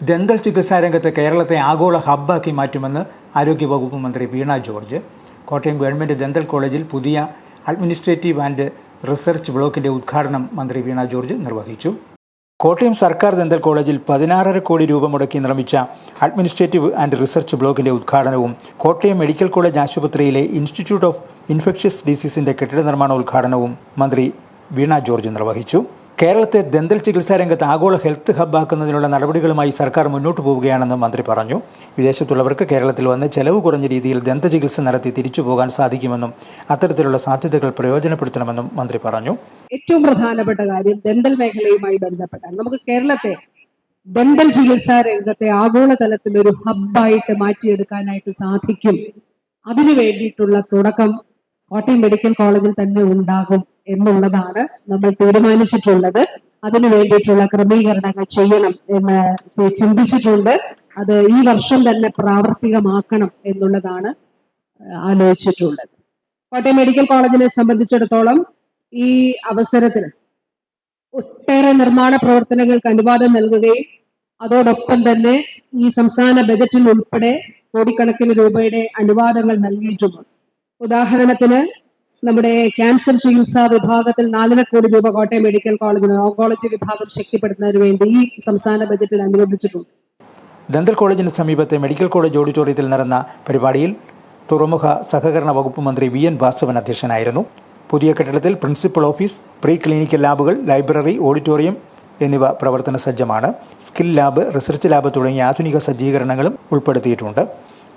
Dental ചികിത്സാ രംഗത്ത് കേരളത്തെ ആഗോള ഹബ്ബാക്കി മാറ്റുമെന്ന് ആരോഗ്യവകുപ്പ് മന്ത്രി Veena George. Kottayam government dental കോളേജിൽ പുതിയ അഡ്മിനിസ്ട്രേറ്റീവ് ആൻഡ് റിസർച്ച് ബ്ലോക്കിന്റെ ഉദ്ഘാടനം മന്ത്രി വീണ ജോർജ് നിർവഹിച്ചു. കോട്ടയം സർക്കാർ ദന്തൽ കോളേജിൽ പതിനാറര കോടി രൂപ മുടക്കി നിർമ്മിച്ച അഡ്മിനിസ്ട്രേറ്റീവ് ആൻഡ് റിസർച്ച് ബ്ലോക്കിന്റെ ഉദ്ഘാടനവും കോട്ടയം മെഡിക്കൽ കോളേജ് ആശുപത്രിയിലെ ഇൻസ്റ്റിറ്റ്യൂട്ട് ഓഫ് ഇൻഫെക്ഷ്യസ് ഡിസീസിന്റെ കെട്ടിട നിർമ്മാണ ഉദ്ഘാടനവും മന്ത്രി വീണ ജോർജ് നിർവഹിച്ചു. കേരളത്തെ ദന്തൽ ചികിത്സാ രംഗത്ത് ആഗോള ഹെൽത്ത് ഹബ്ബാക്കുന്നതിനുള്ള നടപടികളുമായി സർക്കാർ മുന്നോട്ട് പോവുകയാണെന്ന് മന്ത്രി പറഞ്ഞു. വിദേശത്തുള്ളവർക്ക് കേരളത്തിൽ വന്ന് ചെലവ് കുറഞ്ഞ രീതിയിൽ ദന്ത ചികിത്സ നടത്തി തിരിച്ചു പോകാൻ സാധിക്കുമെന്നും അത്തരത്തിലുള്ള സാധ്യതകൾ പ്രയോജനപ്പെടുത്തണമെന്നും മന്ത്രി പറഞ്ഞു. ഏറ്റവും പ്രധാനപ്പെട്ട കാര്യം ദന്തൽ മേഖലയുമായി ബന്ധപ്പെട്ടാണ്. നമുക്ക് കേരളത്തെ ദന്തൽ ചികിത്സാ രംഗത്തെ ആഗോളതലത്തിൽ ഒരു ഹബ്ബായിട്ട് മാറ്റിയെടുക്കാനായിട്ട് സാധിക്കും. അതിനു വേണ്ടിയിട്ടുള്ള തുടക്കം കോട്ടയം മെഡിക്കൽ കോളേജിൽ തന്നെ ഉണ്ടാകും. എന്നുള്ളതാണ് നമ്മൾ തീരുമാനിച്ചിട്ടുള്ളത്. അതിനു വേണ്ടിയിട്ടുള്ള ക്രമീകരണങ്ങൾ ചെയ്യണം എന്ന് ചിന്തിച്ചിട്ടുണ്ട്. അത് ഈ വർഷം തന്നെ പ്രാവർത്തികമാക്കണം എന്നുള്ളതാണ് ആലോചിച്ചിട്ടുള്ളത്. കോട്ടയം മെഡിക്കൽ കോളേജിനെ സംബന്ധിച്ചിടത്തോളം ഈ അവസരത്തിൽ ഒട്ടേറെ നിർമ്മാണ പ്രവർത്തനങ്ങൾക്ക് അനുവാദം നൽകുകയും അതോടൊപ്പം തന്നെ ഈ സംസ്ഥാന ബജറ്റിൽ ഉൾപ്പെടെ കോടിക്കണക്കിന് രൂപയുടെ അനുവാദങ്ങൾ നൽകിയിട്ടുണ്ട് ഉദാഹരണത്തിന് നമ്മുടെ ക്യാൻസർ ചികിത്സാ വിഭാഗത്തിൽ നാലര കോടി രൂപ കോട്ടയം മെഡിക്കൽ കോളേജിന് ഓങ്കോളജി വിഭാഗം ശക്തിപ്പെടുത്തുന്നതിന് വേണ്ടി ഈ സംസ്ഥാന ബജറ്റിൽ അനുവദിച്ചിട്ടുണ്ട്. ദന്തൽ കോളേജിന് സമീപത്തെ മെഡിക്കൽ കോളേജ് ഓഡിറ്റോറിയത്തിൽ നടന്ന പരിപാടിയിൽ തുറമുഖ സഹകരണ വകുപ്പ് മന്ത്രി വി എൻ വാസവൻ അധ്യക്ഷനായിരുന്നു. പുതിയ കെട്ടിടത്തിൽ പ്രിൻസിപ്പൽ ഓഫീസ് പ്രീ ക്ലിനിക്കൽ ലാബുകൾ ലൈബ്രറി ഓഡിറ്റോറിയം എന്നിവ പ്രവർത്തന സജ്ജമാണ്. സ്കിൽ ലാബ് റിസർച്ച് ലാബ് തുടങ്ങിയ ആധുനിക സജ്ജീകരണങ്ങളും ഉൾപ്പെടുത്തിയിട്ടുണ്ട്.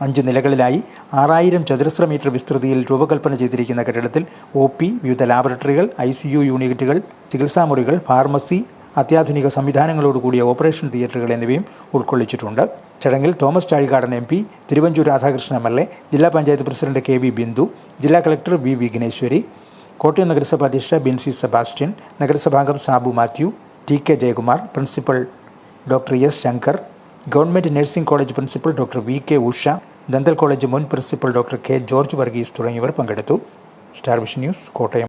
അഞ്ച് നിലകളിലായി ആറായിരം ചതുരശ്ര മീറ്റർ വിസ്തൃതിയിൽ രൂപകൽപ്പന ചെയ്തിരിക്കുന്ന കെട്ടിടത്തിൽ ഒ പി വിവിധ ലാബറട്ടറികൾ ഐ സി യു യൂണിറ്റുകൾ ചികിത്സാമുറികൾ ഫാർമസി അത്യാധുനിക സംവിധാനങ്ങളോടുകൂടിയ ഓപ്പറേഷൻ തിയേറ്ററുകൾ എന്നിവയും ഉൾക്കൊള്ളിച്ചിട്ടുണ്ട്. ചടങ്ങിൽ Thomas Chazhikadan M P Thiruvanchoor Radhakrishnan M L A ജില്ലാ panchayat president K V Bindu ജില്ലാ കളക്ടർ വി വിഘ്നേശ്വരി കോട്ടയം നഗരസഭ അധ്യക്ഷ Binsy Sebastian നഗരസഭാംഗം Sabu Mathew T K Jayakumar principal doctor S Shankar government nursing college principal doctor V K Usha dental college മുൻ principal doctor K George Varghese തുടങ്ങിയവർ പങ്കെടുത്തു. Star vision news Kottayam.